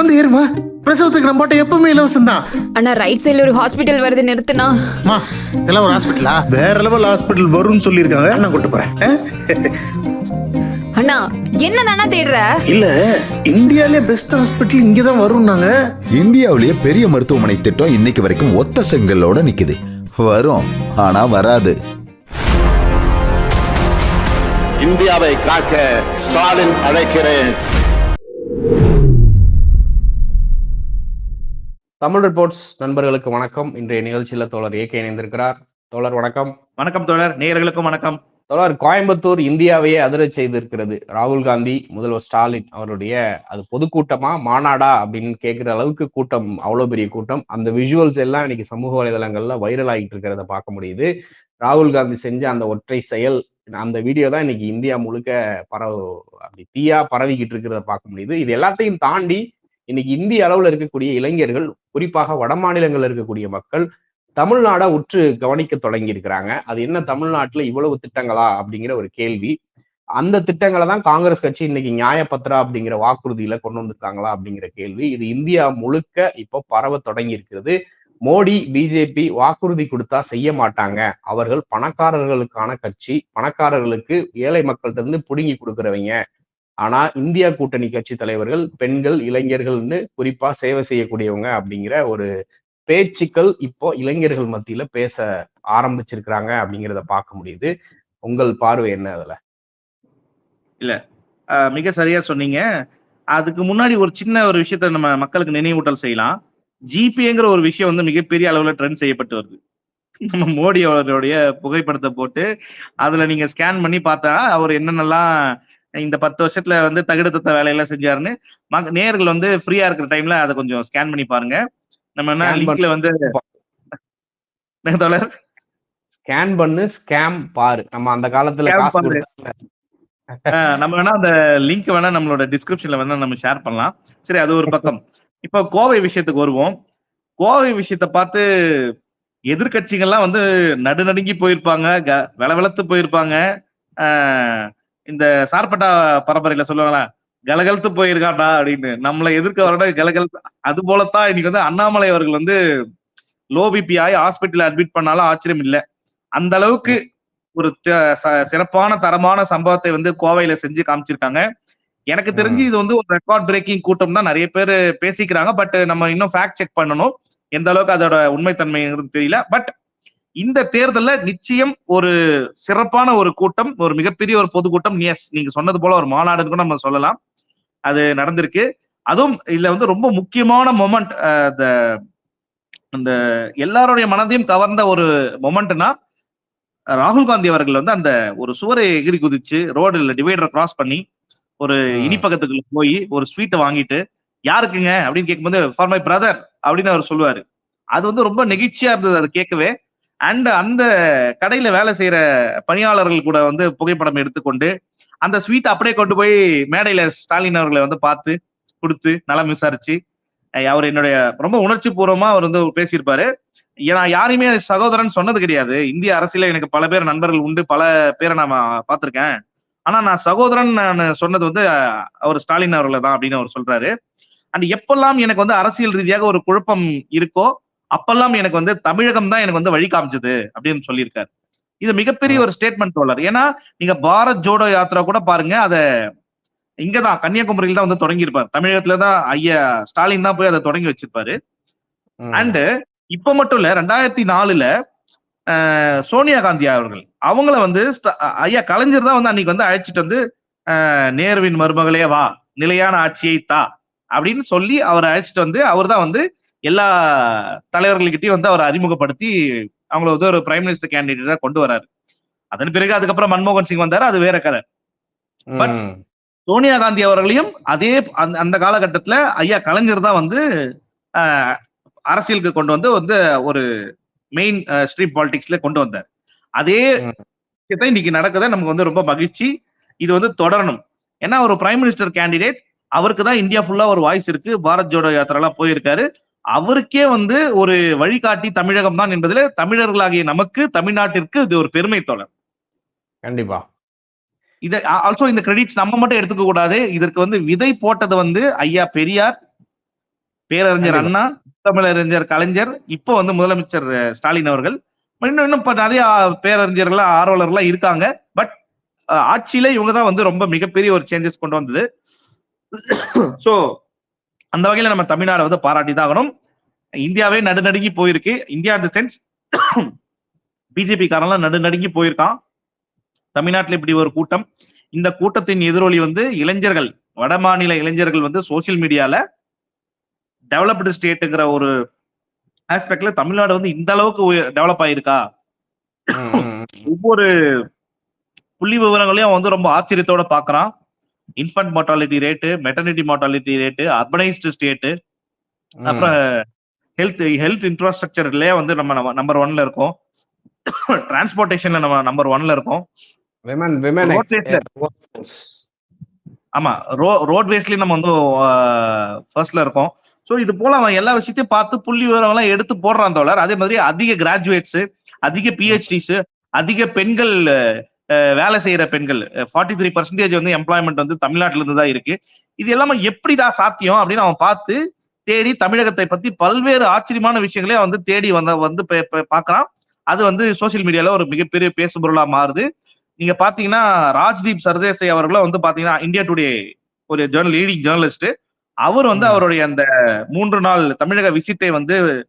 வந்து ஏறுமா? பிரசவத்துக்கு நம்ம பாட்ட எப்பவுமே இலவசம் தான். அண்ணா ரைட் சைடுல ஒரு ஹாஸ்பிட்டல் வருது நிறுத்துனா மா இதெல்லாம் ஒரு ஹாஸ்பிட்டலா வேற லெவல் ஹாஸ்பிட்டல் வரும்னு சொல்லியிருக்காங்க. நான் கூட்டு போறேன்? அண்ணா என்ன தானா தேடுற? இல்ல இந்தியாலே பெஸ்ட் ஹாஸ்பிட்டல் இங்க தான் வரும்னாங்க. இந்தியாவிலேயே பெரிய மருத்துவமனை திட்டம் இன்னைக்கு வரைக்கும் ஒத்த செங்கல்லோட நிக்குது. வரும் ஆனா வராது. இந்தியாவை காக்க ஸ்டாலின் அழைக்கிறேன். தமிழ் ரிப்போர்ட்ஸ் நண்பர்களுக்கு வணக்கம். இன்றைய நிகழ்ச்சியில் தோழர் ஏகே இணைந்திருக்கிறார். தோழர் வணக்கம். வணக்கம் தோழர். நேயர்களுக்கும் வணக்கம். தோழர் கோயம்புத்தூர் இந்தியாவையே அதிரச் செய்திருக்கிறது. ராகுல் காந்தி முதல்வர் ஸ்டாலின் அவருடைய அது பொதுக்கூட்டமா மாநாடா அப்படின்னு கேட்கிற அளவுக்கு கூட்டம் அவ்வளவு பெரிய கூட்டம். அந்த விஷுவல்ஸ் எல்லாம் இன்னைக்கு சமூக வலைதளங்கள்ல வைரல் ஆகிட்டு இருக்கிறத பார்க்க முடியுது. ராகுல் காந்தி செஞ்ச அந்த ஒற்றை செயல் அந்த வீடியோ தான் இன்னைக்கு இந்தியா முழுக்க பரவ அப்படி தீயா பரவிக்கிட்டு இருக்கிறத பார்க்க முடியுது. இது எல்லாத்தையும் தாண்டி இன்னைக்கு இந்திய அளவுல இருக்கக்கூடிய இளைஞர்கள் குறிப்பாக வட மாநிலங்கள்ல இருக்கக்கூடிய மக்கள் தமிழ்நாடை உற்று கவனிக்க தொடங்கி இருக்கிறாங்க. அது என்ன தமிழ்நாட்டுல இவ்வளவு திட்டங்களா அப்படிங்கிற ஒரு கேள்வி. அந்த திட்டங்களை தான் காங்கிரஸ் கட்சி இன்னைக்கு நியாயபத்ரா அப்படிங்கிற வாக்குறுதியில கொண்டு வந்திருக்காங்களா அப்படிங்கிற கேள்வி. இது இந்தியா முழுக்க இப்போ பரவ தொடங்கி இருக்கிறது. மோடி பிஜேபி வாக்குறுதி கொடுத்தா செய்ய மாட்டாங்க. அவர்கள் பணக்காரர்களுக்கான கட்சி. பணக்காரர்களுக்கு ஏழை மக்கள்கிட்ட இருந்து புடுங்கி கொடுக்குறவங்க. ஆனா இந்தியா கூட்டணி கட்சி தலைவர்கள் பெண்கள் இளைஞர்கள்னு குறிப்பா சேவை செய்யக்கூடியவங்க அப்படிங்கிற ஒரு பேச்சுக்கள் இப்போ இளைஞர்கள் மத்தியில பேச ஆரம்பிச்சிருக்கிறாங்க அப்படிங்கிறத பார்க்க முடியுது. உங்கள் பார்வை என்ன அதுல? இல்ல. மிக சரியா சொன்னீங்க. அதுக்கு முன்னாடி ஒரு சின்ன ஒரு விஷயத்த நம்ம மக்களுக்கு நினைவூட்டல் செய்யலாம். ஜிபிங்கிற ஒரு விஷயம் வந்து மிகப்பெரிய அளவுல ட்ரெண்ட் செய்யப்பட்டு வருது. நம்ம மோடி அவருடைய புகைப்படத்தை போட்டு அதுல நீங்க ஸ்கேன் பண்ணி பார்த்தா அவர் என்னென்னலாம் இந்த பத்து வருஷத்துல வந்து தகுடு தத்த வேலையெல்லாம் செஞ்சாருன்னு மக- நேயர்கள் வந்து ஃப்ரீயா இருக்கிற டைம்ல அதை கொஞ்சம் ஸ்கேன் பண்ணி பாருங்க. நம்ம என்ன லிங்க்ல வந்து தோழர்? ஸ்கேன் பண்ணு ஸ்கேம் பாரு. நம்ம அந்த காலத்துல நம்ம வேணா அந்த லிங்க் வேணா நம்மளோட டிஸ்கிரிப்ஷன்ல வேணா நம்ம ஷேர் பண்ணலாம். சரி அது ஒரு பக்கம். இப்போ கோவை விஷயத்துக்கு வருவோம். கோவை விஷயத்த பார்த்து எதிர்க்கட்சிகள்லாம் வந்து நடுநடுங்கி போயிருப்பாங்க வெலவெலத்து போயிருப்பாங்க. இந்த சார்பட்டா பரம்பரையில சொல்லுவாங்களா கலகலத்து போயிருக்காண்டா அப்படின்னு. நம்மளை எதிர்க்க வரட கலகல் அது போலத்தான் இன்னைக்கு வந்து அண்ணாமலை அவர்கள் வந்து லோ பிபி ஆகி ஹாஸ்பிட்டல் அட்மிட் பண்ணாலும் ஆச்சரியம் இல்லை. அந்த அளவுக்கு ஒரு சிறப்பான தரமான சம்பவத்தை வந்து கோவையில செஞ்சு காமிச்சிருக்காங்க. எனக்கு தெரிஞ்சு இது வந்து ஒரு ரெக்கார்ட் பிரேக்கிங் கூட்டம் தான் நிறைய பேர் பேசிக்கிறாங்க. பட் நம்ம இன்னும் ஃபேக்ட் செக் பண்ணணும். எந்த அளவுக்கு அதோட உண்மைத்தன்மைங்கிறது தெரியல. பட் இந்த தேர்தல்ல நிச்சயம் ஒரு சிறப்பான ஒரு கூட்டம் ஒரு மிகப்பெரிய ஒரு பொதுக்கூட்டம். எஸ் நீங்க சொன்னது போல ஒரு மாநாடுன்னு கூட நம்ம சொல்லலாம். அது நடந்திருக்கு. அதுவும் இதுல வந்து ரொம்ப முக்கியமான மொமெண்ட் இந்த அந்த எல்லாருடைய மனதையும் கவர்ந்த ஒரு மொமெண்ட்னா ராகுல் காந்தி அவர்கள் வந்து அந்த ஒரு சுவரை எகிரி குதிச்சு ரோடுல டிவைடரை கிராஸ் பண்ணி ஒரு. இனிப்பகத்துக்குள்ள போய் ஒரு ஸ்வீட்டை வாங்கிட்டு யாருக்குங்க? அப்படின்னு கேட்கும்போது ஃபார் மை பிரதர் அப்படின்னு அவர் சொல்லுவாரு. அது வந்து ரொம்ப நெகிழ்ச்சியா இருந்தது அதை கேட்கவே. அண்ட் அந்த கடையில வேலை செய்யற பணியாளர்கள் கூட வந்து புகைப்படம் எடுத்துக்கொண்டு அந்த ஸ்வீட் அப்படியே கொண்டு போய் மேடையில ஸ்டாலின் அவர்களை வந்து பார்த்து கொடுத்து நலம் விசாரிச்சு அவர் என்னுடைய ரொம்ப உணர்ச்சி பூர்வமா அவர் வந்து பேசியிருப்பாரு. நான் யாரையுமே சகோதரன் சொன்னது கிடையாது. இந்திய அரசியல எனக்கு பல பேர் நண்பர்கள் உண்டு. பல பேரை நான் பார்த்திருக்கேன். ஆனா நான் சகோதரன் நான் சொன்னது வந்து அவர் ஸ்டாலின் அவர்களை தான் அப்படின்னு அவர் சொல்றாரு. அண்ட் எப்பெல்லாம் எனக்கு வந்து அரசியல் ரீதியாக ஒரு குழப்பம் இருக்கோ அப்பெல்லாம் எனக்கு வந்து தமிழகம் தான் எனக்கு வந்து வழி காமிச்சது அப்படின்னு சொல்லியிருக்காரு. இது மிகப்பெரிய ஒரு ஸ்டேட்மெண்ட் தோழர். ஏன்னா நீங்க பாரத் ஜோடோ யாத்ரா கூட பாருங்க அத இங்கதான் கன்னியாகுமரியில் தான் வந்து தொடங்கியிருப்பார். தமிழகத்துல தான் ஐயா ஸ்டாலின் தான் போய் அதை தொடங்கி வச்சிருப்பாரு. அண்ட் இப்ப மட்டும் இல்ல ரெண்டாயிரத்தி நாலுல சோனியா காந்தி அவர்கள் அவங்கள வந்து ஐயா கலைஞர் தான் வந்து அன்னைக்கு வந்து அழைச்சிட்டு வந்து நேருவின் மருமகளே வா நிலையான ஆட்சியை தா அப்படின்னு சொல்லி அவரை அழைச்சிட்டு வந்து அவர் தான் வந்து எல்லா தலைவர்கள்கிட்டயும் வந்து அவரை அறிமுகப்படுத்தி அவங்கள வந்து ஒரு பிரைம் மினிஸ்டர் கேண்டிடேட்டா கொண்டு வராரு. அதன் பிறகு அதுக்கப்புறம் மன்மோகன் சிங் வந்தாரு அது வேற கதை. சோனியா காந்தி அவர்களையும் அதே அந்த காலகட்டத்துல ஐயா கலைஞர் தான் வந்து அரசியலுக்கு கொண்டு வந்து வந்து ஒரு மெயின் ஸ்ட்ரீட் பாலிடிக்ஸ்ல கொண்டு வந்தார். அதே. விஷயத்தை இன்னைக்கு நடக்குது நமக்கு வந்து ரொம்ப மகிழ்ச்சி. இது வந்து தொடரணும். ஏன்னா ஒரு பிரைம் மினிஸ்டர் கேண்டிடேட் அவருக்கு தான் இந்தியா ஃபுல்லா ஒரு வாய்ஸ் இருக்கு. பாரத் ஜோடோ யாத்திரெல்லாம் போயிருக்காரு. அவருக்கே வந்து ஒரு வழிகாட்டி தமிழகம் தான் என்பதில் தமிழர்களாகிய நமக்கு தமிழ்நாட்டிற்கு இது ஒரு பெருமை தோழர். கண்டிப்பா. இதை ஆல்சோ இந்த கிரெடிட்ஸ் நம்ம மட்டும் எடுத்துக்க கூடாது. இதற்கு வந்து விதை போட்டது வந்து ஐயா பெரியார் பேரறிஞர். அண்ணா தமிழறிஞர் கலைஞர் இப்போ வந்து முதலமைச்சர் ஸ்டாலின் அவர்கள். இன்னும் இன்னும் இப்ப நிறைய பேரறிஞர்கள் ஆர்வலர்லாம் இருக்காங்க. பட் ஆட்சியில இவங்க தான் வந்து ரொம்ப மிகப்பெரிய ஒரு சேஞ்சஸ் கொண்டு வந்தது. சோ அந்த வகையில நம்ம தமிழ்நாடு வந்து பாராட்டி தான் ஆகணும். இந்தியாவே நடுநடுங்கி போயிருக்கு. இந்தியா இந்த சென்ஸ் பிஜேபி காரெல்லாம் நடுநடுங்கி போயிருக்கான். தமிழ்நாட்டுல இப்படி ஒரு கூட்டம். இந்த கூட்டத்தின் எதிரொலி வந்து இளைஞர்கள் வட மாநில இளைஞர்கள் வந்து சோசியல் மீடியால டெவலப்டு ஸ்டேட்டுங்கிற ஒரு ஆஸ்பெக்ட்ல தமிழ்நாடு வந்து இந்த அளவுக்கு டெவலப் ஆயிருக்கா? ஒவ்வொரு புள்ளி விவரங்களையும் வந்து ரொம்ப ஆச்சரியத்தோட பாக்குறான். Infant mortality rate maternity mortality rate urbanised state. அப்புறம் ஹெல்த் ஹெல்த் இன்ஃப்ராஸ்ட்ரக்சர்லயே வந்து நம்ம நம்பர் ஒன்ல இருக்கோம். டிரான்ஸ்போர்ட்டேஷன்ல நம்ம நம்பர் ஒன்ல இருக்கோம். ஆமா ரோ ரோட்வேஸ்லயும் நம்ம வந்து ஃபர்ஸ்ட்ல இருக்கோம். ஸோ இது போல அவன் எல்லா விஷயத்தையும் பார்த்து புள்ளி விவரங்கள்லாம் எடுத்து போடுறான் தோழர். அதே மாதிரி அதிக கிராஜுவேட்ஸ் அதிக பிஹெச்டிஸ் அதிக பெண்கள் வேலை செய்யற பெண்கள் ஃபார்ட்டி த்ரீ பர்சன்டேஜ் வந்து எம்ப்ளாய்மெண்ட் வந்து தமிழ்நாட்டுல இருந்து தான் இருக்கு. இது எல்லாமே எப்படிடா சாத்தியம் அப்படின்னு அவன் பார்த்து தேடி தமிழகத்தை பத்தி பல்வேறு ஆச்சரியமான விஷயங்களே வந்து தேடி வந்த வந்து பே- பே- பார்க்கறான். அது வந்து சோஷியல் மீடியால ஒரு மிகப்பெரிய பேசுபொருளா மாறுது. நீங்க பாத்தீங்கன்னா ராஜ்தீப் சர்தேசாய் அவர்களும் வந்து பாத்தீங்கன்னா இந்தியா டுடே ஒரு ஜேர்னல் லீடிங் ஜேர்னலிஸ்ட் அவர் வந்து. அவருடைய அந்த மூன்று நாள் தமிழக விசிட்டை வந்து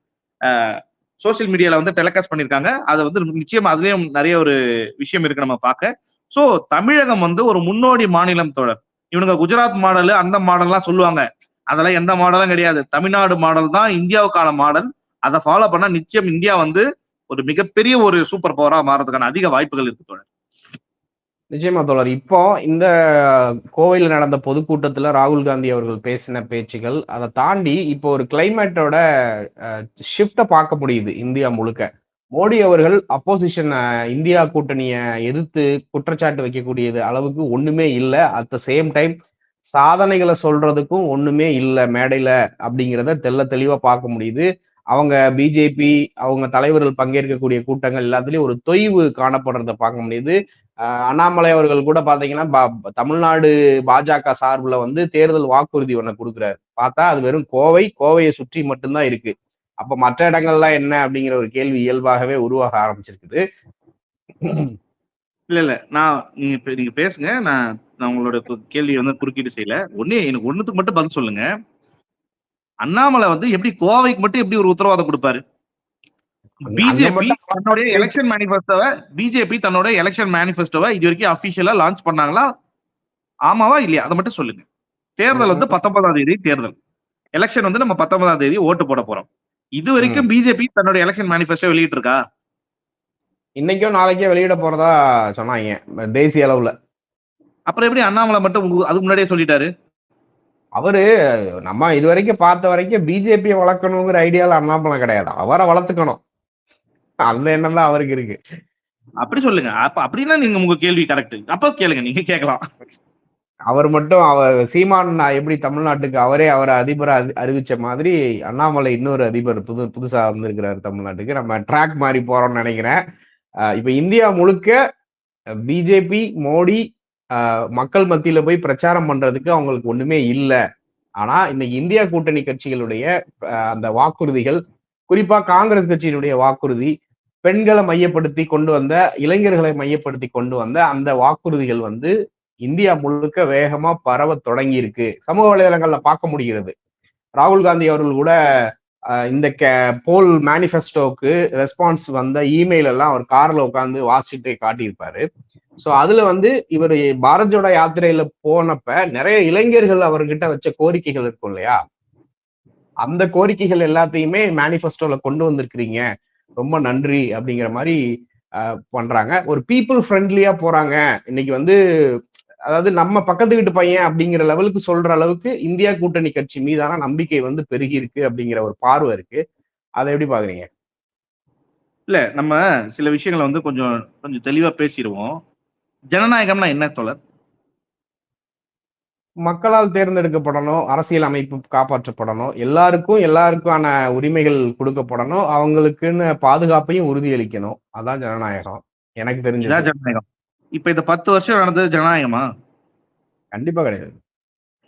சோசியல் மீடியால வந்து டெலிகாஸ்ட் பண்ணிருக்காங்க. அது வந்து நிச்சயம் அதுலயும் நிறைய ஒரு விஷயம் இருக்கு நம்ம பார்க்க. சோ தமிழகம் வந்து ஒரு முன்னோடி மாநிலம் தொடர் இவனுங்க குஜராத் மாடல் அந்த மாடல்லாம் சொல்லுவாங்க. அதெல்லாம் எந்த மாடலும் கிடையாது. தமிழ்நாடு மாடல் தான் இந்தியாவுக்கான மாடல் அதை ஃபாலோ பண்ணா நிச்சயம் இந்தியா வந்து ஒரு மிகப்பெரிய ஒரு சூப்பர் பவரா மாறதுக்கான அதிக வாய்ப்புகள் இருக்கு தொடர் நிச்சயமா தோழர். இப்போ இந்த கோவையில் நடந்த பொதுக்கூட்டத்தில் ராகுல் காந்தி அவர்கள் பேசின பேச்சுகள் அதை தாண்டி இப்போ ஒரு கிளைமேட்டோட ஷிஃப்டை பார்க்க முடியுது இந்தியா முழுக்க. மோடி அவர்கள் அப்போசிஷன் இந்தியா கூட்டணியை எதிர்த்து குற்றச்சாட்டு வைக்கக்கூடியது அளவுக்கு ஒண்ணுமே இல்லை. அட் த சேம் டைம் சாதனைகளை சொல்றதுக்கும் ஒண்ணுமே இல்லை மேடையில அப்படிங்கிறத தெள்ள தெளிவா பார்க்க முடியுது. அவங்க பிஜேபி அவங்க தலைவர்கள் பங்கேற்கக்கூடிய கூட்டங்கள் எல்லாத்துலயும் ஒரு தொய்வு காணப்படுறத பார்க்க முடியுது. அண்ணாமலை அவர்கள் கூட பாத்தீங்கன்னா பா- தமிழ்நாடு பாஜக சார்புல வந்து தேர்தல் வாக்குறுதி ஒன்று கொடுக்குறாரு. பார்த்தா அது வெறும் கோவை கோவையை சுற்றி மட்டும்தான் இருக்கு. அப்ப மற்ற இடங்கள்லாம் என்ன அப்படிங்கிற ஒரு கேள்வி இயல்பாகவே உருவாக ஆரம்பிச்சிருக்குது. இல்ல இல்ல. நான் நீங்க நீங்க பேசுங்க. நான் நான் உங்களோட கேள்வி வந்து குறுக்கீடு செய்யல. ஒன்னே எனக்கு ஒண்ணுத்துக்கு மட்டும் பதில் சொல்லுங்க. அண்ணாமலை வந்து எப்படி கோவைக்கு மட்டும் எப்படி ஒரு உத்தரவாதம் கொடுப்பாரு? பிஜேபி தன்னுடைய எலெக்ஷன் மேனிஃபெஸ்டோவை பிஜேபி தன்னோட எலெக்ஷன் மேனிஃபெஸ்டோவை இது வரைக்கும் அபிஷியலா லான்ச் பண்ணாங்களா? ஆமாவா இல்லையா? அதை மட்டும் சொல்லுங்க. தேர்தல் வந்து பத்தொன்பதாம் தேதி தேர்தல். எலெக்ஷன் வந்து நம்ம பத்தொன்பதாம் தேதி ஓட்டு போட போறோம். இது வரைக்கும் பிஜேபி தன்னுடைய எலெக்ஷன் மேனிஃபெஸ்டோ வெளியிட்டு இருக்கா இன்னைக்கோ நாளைக்கோ வெளியிட போறதா சொன்னாங்க. தேசிய அளவுல. அப்புறம் எப்படி அண்ணாமலை மட்டும் அதுக்கு முன்னாடியே சொல்லிட்டாரு? அவரு நம்ம இது வரைக்கும் பார்த்த வரைக்கும் பிஜேபியை வளர்க்கணுங்கிற ஐடியால அண்ணாமலை கிடையாது. அவரை வளர்த்துக்கணும். அந்த எண்ணம் தான் அவருக்கு இருக்கு? அப்படி சொல்லுங்க. அப்ப அப்படின்னா நீங்க உங்க கேள்வி கரெக்ட் அப்ப கேளுங்க. நீங்க கேட்கலாம். அவர் மட்டும் அவர் சீமான் எப்படி தமிழ்நாட்டுக்கு அவரே அவரை அதிபரா அறி- அறிவிச்ச மாதிரி அண்ணாமலை இன்னொரு அதிபர் புது புதுசா வந்திருக்கிறாரு தமிழ்நாட்டுக்கு. நம்ம ட்ராக் மாதிரி போறோம்னு நினைக்கிறேன். இப்ப இந்தியா முழுக்க பிஜேபி மோடி மக்கள் மத்தியில போய் பிரச்சாரம் பண்றதுக்கு அவங்களுக்கு ஒண்ணுமே இல்லை. ஆனா இன்னைக்கு இந்தியா கூட்டணி கட்சிகளுடைய அந்த வாக்குறுதிகள் குறிப்பா காங்கிரஸ் கட்சியினுடைய வாக்குறுதி பெண்களை மையப்படுத்தி கொண்டு வந்த இளைஞர்களை மையப்படுத்தி கொண்டு வந்த அந்த வாக்குறுதிகள் வந்து இந்தியா முழுக்க வேகமா பரவ தொடங்கி இருக்கு சமூக வலைதளங்கள்ல பார்க்க முடிகிறது. ராகுல் காந்தி அவர்கள் கூட இந்த போல் மேனிஃபெஸ்டோக்கு ரெஸ்பான்ஸ் வந்த இமெயில் எல்லாம் அவர் கார்ல உட்காந்து வாசிட்டு காட்டியிருப்பாரு. ஸோ அதுல வந்து இவர் பாரத் ஜோடா யாத்திரையில போனப்ப நிறைய இளைஞர்கள் அவர்கிட்ட வச்ச கோரிக்கைகள் இருக்கும் இல்லையா? அந்த கோரிக்கைகள் எல்லாத்தையுமே மேனிஃபெஸ்டோல கொண்டு வந்திருக்கிறீங்க. ரொம்ப நன்றி அப்படிங்கிற மாதிரி பண்றாங்க. ஒரு பீப்புள் ஃப்ரெண்ட்லியா போறாங்க. இன்னைக்கு வந்து அதாவது நம்ம பக்கத்து வீட்டு பையன் அப்படிங்கிற லெவலுக்கு சொல்ற அளவுக்கு இந்தியா கூட்டணி கட்சி மீதான நம்பிக்கை வந்து பெருகி இருக்கு அப்படிங்கிற ஒரு பார்வை இருக்கு. அதை எப்படி பாக்குறீங்க? இல்ல நம்ம சில விஷயங்களை வந்து கொஞ்சம் கொஞ்சம் தெளிவா பேசிடுவோம். ஜனநாயகம்னா என்ன தோழர்? மக்களால் தேர்ந்தெடுக்கப்படணும் அரசியல் அமைப்பு காப்பாற்றப்படணும் எல்லாருக்கும் எல்லாருக்கான உரிமைகள் கொடுக்கப்படணும் அவங்களுக்குன்னு பாதுகாப்பையும் உறுதியளிக்கணும். அதான் ஜனநாயகம். எனக்கு தெரிஞ்சது. ஜனநாயகம். இப்ப இந்த பத்து வருஷம் நடந்தது ஜனநாயகமா? கண்டிப்பா கிடையாது.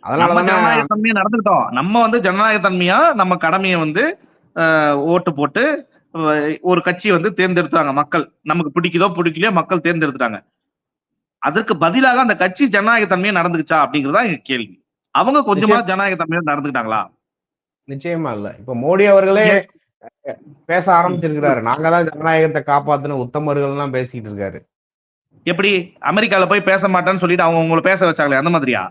அதனால ஜனநாயக தன்மையா நடந்துக்கிட்டோம். நம்ம வந்து ஜனநாயக தன்மையா நம்ம கடமையை வந்து ஓட்டு போட்டு ஒரு கட்சி வந்து தேர்ந்தெடுத்தாங்க மக்கள். நமக்கு பிடிக்குதோ பிடிக்கலையோ மக்கள் தேர்ந்தெடுத்துட்டாங்க. அதற்கு பதிலாக அந்த கட்சி ஜனநாயக தன்மையா நடந்துக்குச்சா அப்படிங்கறதா எங்க கேள்வி. அவங்க கொஞ்சமா ஜனநாயக தன்மையா நடந்துக்கிட்டாங்களா? நிச்சயமா இல்ல. இப்ப மோடி அவர்களே பேச ஆரம்பிச்சிருக்கிறாரு. நாங்க தான் ஜனநாயகத்தை காப்பாத்தின உத்தமர்கள் எல்லாம் பேசிட்டு இருக்காரு. எப்படி? அமெரிக்கால போய் பேச மாட்டேன்னு சொல்லிட்டு அவங்க உங்களை பேச வச்சாங்களே அந்த மாதிரியா?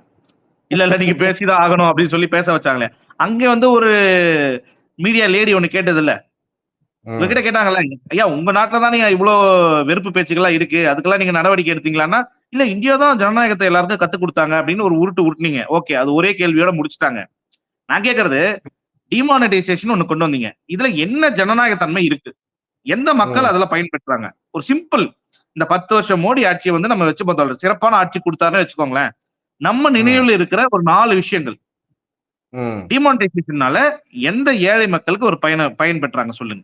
இல்ல இல்ல நீங்க பேசிதான் ஆகணும் அப்படின்னு சொல்லி பேச வச்சாங்களே. அங்க வந்து ஒரு மீடியா லேடி ஒண்ணு கேட்டது இல்ல. உங்ககிட்ட கேட்டாங்கல்ல ஐயா உங்க நாட்டுல தானே இவ்வளவு வெறுப்பு பேச்சுக்கெல்லாம் இருக்கு? அதுக்கெல்லாம் நீங்க நடவடிக்கை எடுத்தீங்களான்னா இல்ல இந்தியா தான் ஜனநாயகத்தை எல்லாருக்கும் கத்து கொடுத்தாங்க அப்படின்னு ஒரு உருட்டு உருட்டுனீங்க. ஓகே அது ஒரே கேள்வியோட முடிச்சுட்டாங்க. நான் கேக்குறது டிமானிட்டைசேஷன் ஒண்ணு கொண்டு வந்தீங்க. இதுல என்ன ஜனநாயக தன்மை இருக்கு? எந்த மக்கள். அதுல பயன்பெற்றாங்க? ஒரு சிம்பிள் இந்த பத்து வருஷம் மோடி ஆட்சியை வந்து நம்ம வச்சு பார்த்தோம். சிறப்பான ஆட்சி கொடுத்தாருன்னு வச்சுக்கோங்களேன். நம்ம நினைவுல இருக்கிற ஒரு நாலு விஷயங்கள். டிமானிட்டைசேஷனால எந்த ஏழை மக்களுக்கு ஒரு பயன பயன் பெற்றாங்க சொல்லுங்க.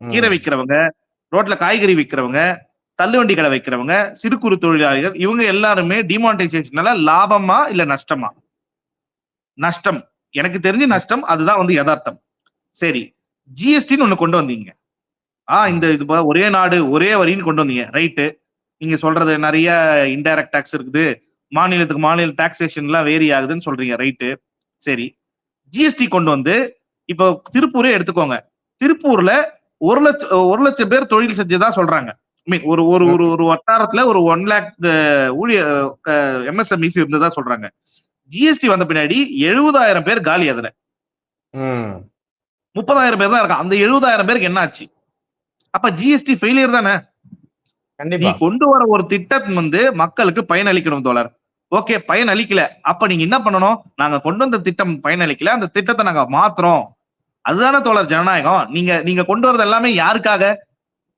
கீரை விற்கிறவங்க ரோட்ல காய்கறி விற்கிறவங்க தள்ளுவண்டி கடை வைக்கிறவங்க சிறு குறு தொழிலாளிகள் இவங்க எல்லாருமே டிமானிட்டைசேஷனால லாபமா இல்ல நஷ்டமா? நஷ்டம். எனக்கு தெரிஞ்சு நஷ்டம் அதுதான் வந்து யதார்த்தம். சரி ஜிஎஸ்டின்னு ஒண்ணு கொண்டு வந்தீங்க. ஆ இந்த இது ஒரே நாடு ஒரே வரின்னு கொண்டு வந்தீங்க. ரைட்டு நீங்க சொல்றது நிறைய இன்டைரக்ட் டாக்ஸ் இருக்குது. மாநிலத்துக்கு மாநில டாக்ஸேஷன் எல்லாம் வேரி ஆகுதுன்னு சொல்றீங்க. ரைட்டு சரி ஜிஎஸ்டி கொண்டு வந்து இப்போ திருப்பூரே எடுத்துக்கோங்க. திருப்பூர்ல ஒரு லட்சம் ஒரு லட்சம் பேர் தொழில் செஞ்சதா சொல்றாங்க. Mean, ஒரு ஒரு ஒரு ஒரு வட்டாரத்துல ஒரு ஒன் லேக் ஊழிய எம்எஸ்எம்இசி இருந்ததா சொல்றாங்க. ஜிஎஸ்டி வந்த பின்னாடி எழுபதாயிரம் பேர் காலி அதுல. முப்பதாயிரம் பேர் தான் இருக்கான் அந்த எழுபதாயிரம் பேருக்கு என்ன ஆச்சு? அப்ப ஜிஎஸ்டி ஃபெயிலியர் தானே? நீ கொண்டு வர ஒரு திட்டம் வந்து மக்களுக்கு பயனளிக்கணும் தோழர். ஓகே பயன் அளிக்கல. அப்ப நீங்க என்ன பண்ணணும்? நாங்க கொண்டு வந்த திட்டம் பயனளிக்கல அந்த திட்டத்தை நாங்க மாத்துறோம். அதுதானே தோழர் ஜனநாயகம். நீங்க நீங்க கொண்டு வரது எல்லாமே யாருக்காக?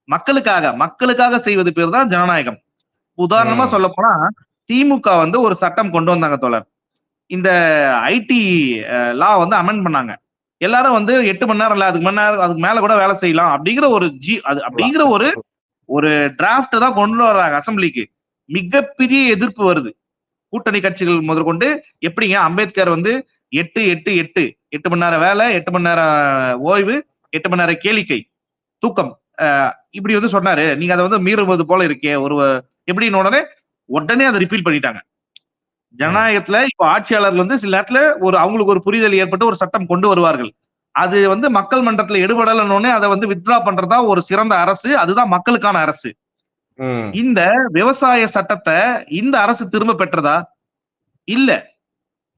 மக்களுக்காக. மக்களுக்காக செய்வது பேர் தான் ஜனநாயகம். உதாரணமா. சொல்ல போனா திமுக வந்து ஒரு சட்டம் கொண்டு வந்தாங்க தோழர். இந்த ஐடி லா வந்து அமெண்ட் பண்ணாங்க. எல்லாரும் வந்து எட்டு மணி நேரம் இல்ல அதுக்கு மணி நேரம் அதுக்கு மேல கூட வேலை செய்யலாம் அப்படிங்கிற ஒரு ஜி அது அப்படிங்கிற ஒரு ஒரு டிராஃப்ட் தான் கொண்டு வர்றாங்க அசெம்பிளிக்கு மிகப்பெரிய எதிர்ப்பு வருது. கூட்டணி கட்சிகள் முதற்கொண்டு எப்படிங்க அம்பேத்கர் வந்து எட்டு எட்டு எட்டு. எட்டு மணி நேரம் வேலை எட்டு மணி நேரம் ஓய்வு எட்டு மணி நேரம் கேளிக்கை. தூக்கம். இப்படி வந்து சொன்னாரு. நீங்க அதை வந்து மீறுவது போல இருக்கே. ஒரு எப்படின்னு உடனே உடனே அதை ரிப்பீல் பண்ணிட்டாங்க. ஜனநாயகத்துல இப்ப ஆட்சியாளர்கள் வந்து சில நேரத்துல ஒரு அவங்களுக்கு ஒரு புரிதல் ஏற்பட்டு ஒரு சட்டம் கொண்டு வருவார்கள். அது வந்து மக்கள் மன்றத்துல எடுபடலன்னு அதை வந்து வித்ரா பண்றதா ஒரு சிறந்த அரசு. அதுதான் மக்களுக்கான அரசு. இந்த விவசாய சட்டத்தை இந்த அரசு திரும்ப பெற்றதா? இல்ல.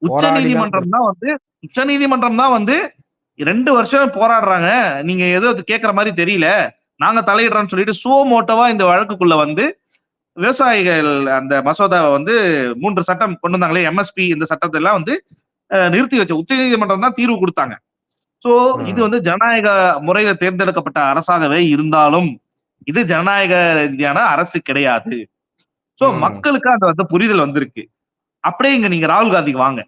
உச்ச நீதிமன்றம் தான் வந்து உச்ச நீதிமன்றம் தான் வந்து ரெண்டு வருஷம் போராடுறாங்க. நீங்க ஏதோ இது கேக்குற மாதிரி தெரியல. நாங்க தலையிடுறோம்னு சொல்லிட்டு சோ மோட்டோவா இந்த வழக்குக்குள்ள வந்து விவசாயிகள் அந்த மசோதாவை வந்து மூன்று சட்டம் கொண்டு வந்தாங்களே எம்எஸ்பி இந்த சட்டத்தை எல்லாம் வந்து நிறுத்தி வச்ச உச்ச நீதிமன்றம் தான் தீர்வு கொடுத்தாங்க. சோ. இது வந்து ஜனநாயக முறையில தேர்ந்தெடுக்கப்பட்ட அரசாகவே இருந்தாலும் இது ஜனநாயக ரீதியான அரசு கிடையாது. சோ. மக்களுக்கு அந்த வந்து புரிதல் வந்திருக்கு. அப்படியே இங்க நீங்க ராகுல் காந்திக்கு வாங்க.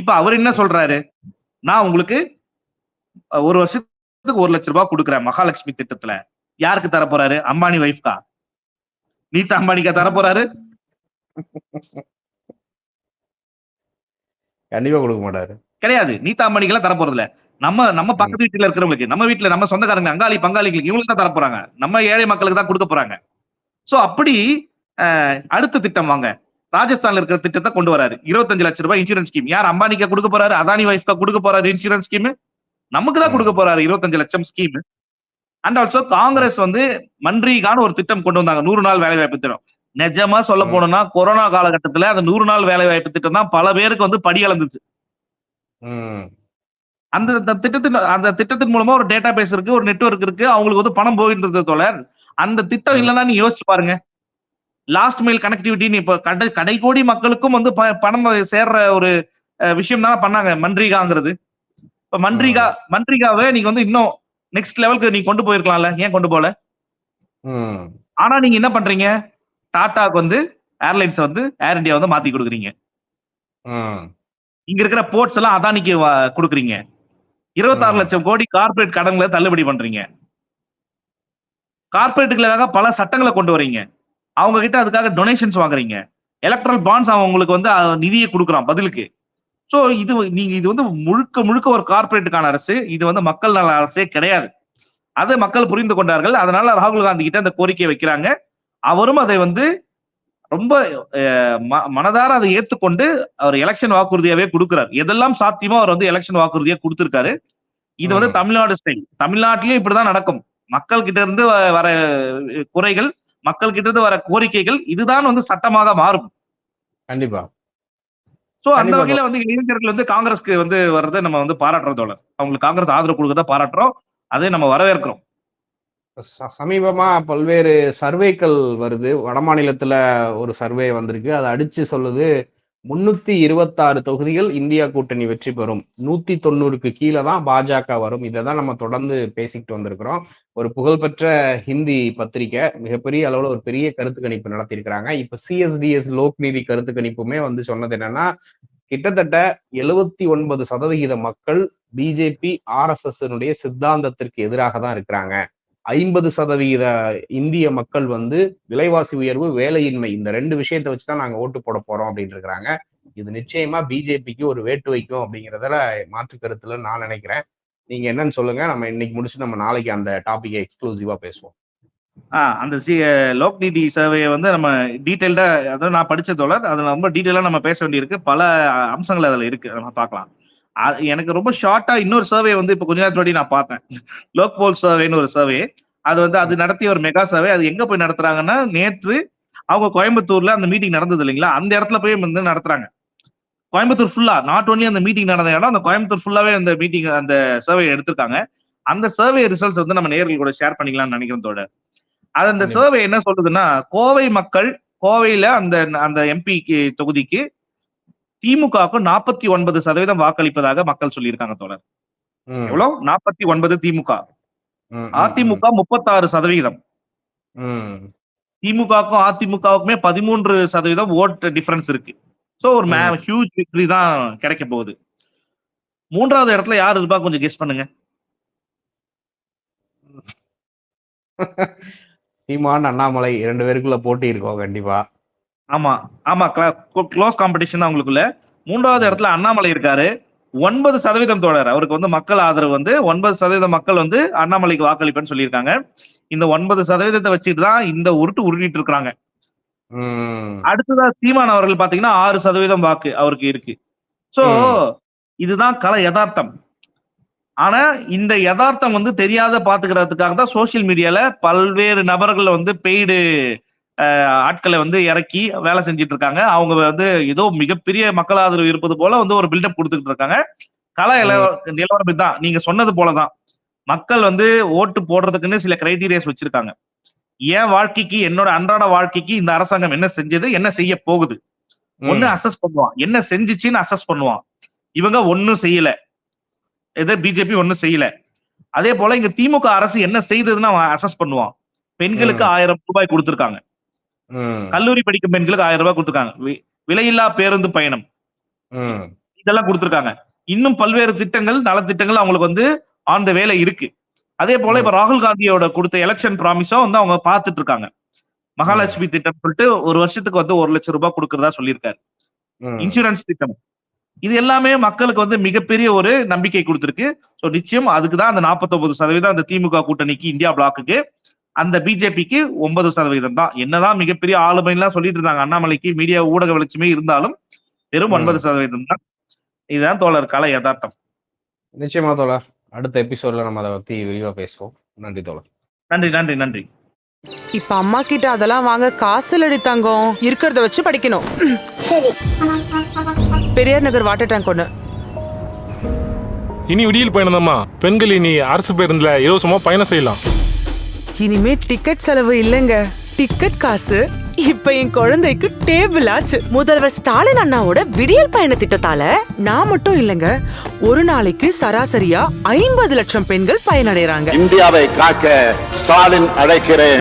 இப்ப அவர் என்ன சொல்றாரு? நான் உங்களுக்கு ஒரு வருஷத்துக்கு ஒரு லட்ச ரூபாய் கொடுக்குறேன் மகாலட்சுமி திட்டத்துல. யாருக்கு தர போறாரு? அம்பானி வைஃப்கா நீதா அம்பானிக்கா தர போறாரு? கண்டிப்பா கொடுக்க மாட்டாரு. கிடையாது. நீதா அம்பானிக்கெல்லாம் தர போறது இல்ல நம்ம நம்ம பக்கத்து வீட்டுல இருக்கிறவங்களுக்கு நம்ம வீட்டுல நம்ம சொந்தக்காரங்க அங்காளி பங்காளிகளுக்கு இவங்களுக்கு தான் தர போறாங்க. நம்ம ஏழை மக்களுக்கு தான் கொடுக்க போறாங்க. சோ அப்படி அடுத்த திட்டம் வாங்க. ராஜஸ்தான்ல இருக்கிற திட்டத்தை கொண்டு வராரு. இருபத்தஞ்சு லட்சம் ரூபாய் இன்சூரன்ஸ் ஸ்கீம் யார் அம்பானிக்கா கொடுக்க போறாரு? அதானி வைஃப்கா கொடுக்க போறாரு இன்சூரன்ஸ் ஸ்கீம் நமக்கு தான் கொடுக்க போறாரு இருபத்தஞ்சு லட்சம் ஸ்கீம் அண்ட் ஆல்சோ காங்கிரஸ் வந்து மன்ரீகான்னு ஒரு திட்டம் கொண்டு வந்தாங்க. நூறு நாள் வேலை வாய்ப்பு திட்டம். நிஜமா சொல்ல. போனோம்னா கொரோனா காலகட்டத்துல அந்த நூறு நாள் வேலை வாய்ப்பு திட்டம் தான் பல பேருக்கு வந்து படி அளந்துச்சு. அந்த திட்டத்தின் அந்த திட்டத்தின் மூலமா ஒரு டேட்டா பேஸ் இருக்கு ஒரு நெட்வொர்க் இருக்கு. அவங்களுக்கு வந்து பணம் போகின்றது தோழர். அந்த திட்டம். இல்லைன்னா நீ யோசிச்சு பாருங்க. லாஸ்ட் மைல் கனெக்டிவிட்டின்னு இப்ப கடை கடைக்கோடி மக்களுக்கும் வந்து பணம் சேர்ற ஒரு விஷயம் தான் பண்ணாங்க மன்ரீகாங்கிறது இப்ப மன்ரீகா மன்ரீகாவை நீங்க வந்து இன்னும் நெக்ஸ்ட் லெவலுக்கு நீங்க கொண்டு போயிருக்கலாம்ல ஏன் கொண்டு போல. ஆனா நீங்க என்ன பண்றீங்க? டாடாக்கு வந்து ஏர்லைன்ஸ் வந்து ஏர் இந்தியா வந்து மாத்தி கொடுக்குறீங்க. இங்க இருக்கிற போர்ட்ஸ் எல்லாம் அதானிக்கு கொடுக்குறீங்க. இருபத்தாறு. லட்சம் கோடி கார்ப்பரேட் கடன்களை தள்ளுபடி பண்றீங்க. கார்ப்பரேட்டுகளுக்காக பல சட்டங்களை கொண்டு வரீங்க. அவங்க கிட்ட அதுக்காக டொனேஷன்ஸ் வாங்குறீங்க. எலக்ட்ரல் பாண்ட்ஸ் அவன் உங்களுக்கு வந்து நிதியை கொடுக்குறான் பதிலுக்கு. சோ இது நீங்க இது வந்து முழுக்க முழுக்க ஒரு கார்ப்பரேட்டுக்கான அரசு. இது வந்து மக்கள் நல அரசே கிடையாது. அதை மக்கள் புரிந்து கொண்டார்கள். அதனால ராகுல் காந்தி கிட்ட அந்த கோரிக்கையை வைக்கிறாங்க. அவரும் அதை வந்து ரொம்ப மனதார அதை ஏத்துக்கொண்டு அவர் எலெக்ஷன் வாக்குறுதியாவே கொடுக்கிறார். எதெல்லாம் சாத்தியமோ அவர் வந்து எலெக்ஷன் வாக்குறுதியா கொடுத்திருக்காரு. இது வந்து. தமிழ்நாடு ஸ்டைல் தமிழ்நாட்டிலயும் இப்படிதான் நடக்கும். மக்கள் கிட்ட இருந்து வர குறைகள் மக்கள் கிட்ட இருந்து வர கோரிக்கைகள் இதுதான் வந்து சட்டமாக மாறும். கண்டிப்பா. சோ அந்த. வகையில வந்து இளைஞர்கள் வந்து காங்கிரஸ்க்கு வந்து வர்றதை நம்ம வந்து பாராட்டுறோம் தோழர். அவங்களுக்கு காங்கிரஸ் ஆதரவு கொடுக்கறத பாராட்டுறோம். அதை நம்ம வரவேற்கிறோம். சமீபமா பல்வேறு சர்வேக்கள் வருது. வட மாநிலத்துல ஒரு சர்வே வந்திருக்கு. அதை அடிச்சு சொல்லுது முன்னூத்தி இருபத்தாறு தொகுதிகள் இந்தியா கூட்டணி வெற்றி பெறும். நூத்தி தொண்ணூறுக்கு கீழே தான் பாஜக வரும். இதை தான் நம்ம தொடர்ந்து பேசிக்கிட்டு வந்திருக்கிறோம். ஒரு புகழ்பெற்ற ஹிந்தி பத்திரிக்கை மிகப்பெரிய அளவுல ஒரு பெரிய கருத்து கணிப்பு நடத்தியிருக்கிறாங்க. இப்ப சிஎஸ்டிஎஸ் லோக்நீதி கருத்து கணிப்புமே வந்து சொன்னது என்னன்னா கிட்டத்தட்ட எழுவத்தி ஒன்பது சதவிகித மக்கள் பிஜேபி ஆர்எஸ்எஸ் சித்தாந்தத்திற்கு எதிராக தான் இருக்கிறாங்க. ஐம்பது சதவீத இந்திய மக்கள் வந்து விலைவாசி உயர்வு வேலையின்மை இந்த ரெண்டு விஷயத்த வச்சு தான் நாங்க ஓட்டு போட போறோம் அப்படின்னு இருக்கிறாங்க இது நிச்சயமா பிஜேபிக்கு ஒரு வேட்டு வைக்கும் அப்படிங்கிறதுல மாற்று கருத்துல நான் நினைக்கிறேன். நீங்க என்னன்னு சொல்லுங்க. நம்ம இன்னைக்கு முடிச்சு நம்ம நாளைக்கு அந்த டாபிக்கை எக்ஸ்க்ளூசிவா பேசுவோம். ஆஹ் அந்த சி லோக் நீதி சர்வே வந்து நம்ம டீட்டெயில்டா அதாவது நான் படிச்ச தோழர் அதுல ரொம்ப டீட்டெயிலா நம்ம பேச வேண்டியிருக்கு. பல அம்சங்கள் அதுல இருக்கு. நம்ம பார்க்கலாம். எனக்கு ரொம்ப ஷார்ட்டா இன்னொரு சர்வே வந்து இப்ப கொஞ்ச முன்னாடி நான் பார்த்தேன். லோக் போல் சர்வேன்னு ஒரு சர்வே அது வந்து அது நடத்திய ஒரு மெகா சர்வே அது எங்க போய் நடத்துறாங்கன்னா நேற்று அவங்க கோயம்புத்தூர்ல அந்த மீட்டிங் நடந்தது இல்லைங்களா? அந்த இடத்துல போய் வந்து நடத்துறாங்க. கோயம்புத்தூர் ஃபுல்லா நாட் ஒன்லி அந்த மீட்டிங் நடந்த இடம் அந்த கோயம்புத்தூர் ஃபுல்லாவே அந்த மீட்டிங் அந்த சர்வே எடுத்திருக்காங்க. அந்த சர்வே ரிசல்ட்ஸ் வந்து நம்ம நேர்கள் கூட ஷேர் பண்ணிக்கலாம்னு நினைக்கிறோம் தோழர். அது அந்த. சர்வே என்ன சொல்லுதுன்னா கோவை மக்கள் கோவையில அந்த அந்த எம்பி தொகுதிக்கு திமுகவுக்கு நாற்பத்தி ஒன்பது சதவீதம் வாக்களிப்பதாக மக்கள் சொல்லியிருக்காங்க தோழர். ம், எவ்வளவு நாற்பத்தி ஒன்பது திமுக. அதிமுக முப்பத்தாறு சதவிகிதம் ம், திமுகவுக்கும் அதிமுகவுக்குமே பதிமூன்று சதவீதம் ஓட் டிஃபரன்ஸ் இருக்கு. சோ ஒரு ஹியூஜ் விக்டரி தான் கிடைக்க போகுது. மூன்றாவது இடத்துல யார் இருப்பா? கொஞ்சம் கெஸ் பண்ணுங்க. சீமான் அண்ணாமலை இரண்டு பேருக்குள்ள போட்டி இருக்கும் கண்டிப்பா. ஆமா ஆமா க்ளோஸ் காம்படிஷன் தான் உங்களுக்குள்ள. மூன்றாவது இடத்துல அண்ணாமலை இருக்காரு. ஒன்பது சதவீதம் தோழர். அவருக்கு வந்து மக்கள் ஆதரவு வந்து ஒன்பது சதவீதம் மக்கள் வந்து அண்ணாமலைக்கு வாக்களிப்பேன்னு சொல்லியிருக்காங்க. இந்த ஒன்பது சதவீதத்தை வச்சுட்டு தான் இந்த உருட்டு உருட்டிட்டு இருக்காங்க ம், அடுத்ததா சீமான் அவர்கள் பாத்தீங்கன்னா ஆறு சதவீதம் வாக்கு அவருக்கு இருக்கு. சோ இதுதான் கல யதார்த்தம். ஆனா இந்த யதார்த்தம் வந்து தெரியாத பாத்துக்கிறதுக்காக தான் சோசியல் மீடியால பல்வேறு நபர்கள் வந்து பெய்டு ஆட்களை வந்து இறக்கி வேலை செஞ்சுட்டு இருக்காங்க. அவங்க வந்து ஏதோ மிகப்பெரிய மக்கள் ஆதரவு இருப்பது போல வந்து ஒரு பில்டப் கொடுத்துட்டு இருக்காங்க. கல இல- நிலவரம் தான். நீங்க சொன்னது போலதான் மக்கள் வந்து ஓட்டு போடுறதுக்குன்னு சில கிரைட்டீரியாஸ் வச்சிருக்காங்க. என் வாழ்க்கைக்கு என்னோட அன்றாட வாழ்க்கைக்கு இந்த அரசாங்கம் என்ன செஞ்சது என்ன செய்ய போகுது? ஒண்ணு அசஸ் பண்ணுவான். என்ன செஞ்சுச்சுன்னு அசஸ் பண்ணுவான். இவங்க ஒண்ணும் செய்யல. எது பிஜேபி ஒண்ணும் செய்யல. அதே போல இங்க திமுக அரசு என்ன செய்ததுன்னு அவன் அசஸ் பண்ணுவான். பெண்களுக்கு ஆயிரம் ரூபாய் கொடுத்திருக்காங்க. கல்லூரி படிக்கும் பெண்களுக்கு ஆயிரம் ரூபாய் கொடுத்திருக்காங்க. விலையில்லா பேருந்து பயணம். இதெல்லாம் கொடுத்திருக்காங்க. இன்னும் பல்வேறு திட்டங்கள் நலத்திட்டங்கள் அவங்களுக்கு வந்து ஆன் த வேலை இருக்கு. அதே போல இப்ப ராகுல் காந்தியோட கொடுத்த எலெக்ஷன் ப்ராமிஸும் வந்து அவங்க பார்த்துட்டு இருக்காங்க மகாலட்சுமி திட்டம் சொல்லிட்டு ஒரு வருஷத்துக்கு வந்து ஒரு லட்சம் ரூபாய் கொடுக்கறதா சொல்லியிருக்காரு. இன்சூரன்ஸ் திட்டம். இது எல்லாமே மக்களுக்கு வந்து மிகப்பெரிய ஒரு நம்பிக்கை கொடுத்திருக்கு. சோ நிச்சயம் அதுக்கு தான் அந்த 49% சதவீதம் அந்த திமுக கூட்டணிக்கு இந்தியா பிளாக்குக்கு அந்த பிஜேபிக்கு ஒன்பது சதவீதம் தான். என்னதான் மிகப்பெரிய ஆளுமைலாம் சொல்லிட்டு இருந்தாங்க அண்ணாமலைக்கு மீடியா ஊடக வெளிச்சமே இருந்தாலும் வெறும். ஒன்பது சதவீதம் தான். இதுதான் தோழர் கலை யதார்த்தம். நிச்சயமா தோழர். அடுத்த எபிசோட்ல நம்ம அதை பத்தி விரிவா பேசுவோம். நன்றி தோழர். நன்றி நன்றி நன்றி. இப்ப அம்மா கிட்ட அதெல்லாம் வாங்க காசு இல்லடி தங்கம். இருக்கிறத வச்சு படிக்கணும். பெரியார் நகர் வாட்டர் டேங்க் ஒண்ணு. இனி விடியல் பயணம்தாம்மா பெண்கள் இனி அரசு பேருந்துல இலவசமா பயணம் செய்யலாம். இனிமே டிக்கெட் செலவு இல்லைங்க. டிக்கெட் காசு இப்ப என் குழந்தைக்கு டேபிள் ஆச்சு. முதல்வர் ஸ்டாலின் அண்ணாவோட விடியல் பயண திட்டத்தால நான் மட்டும் இல்லைங்க ஒரு நாளைக்கு சராசரியா ஐம்பது லட்சம் பெண்கள் பயனடைறாங்க. இந்தியாவை காக்க ஸ்டாலின் அழைக்கிறேன்.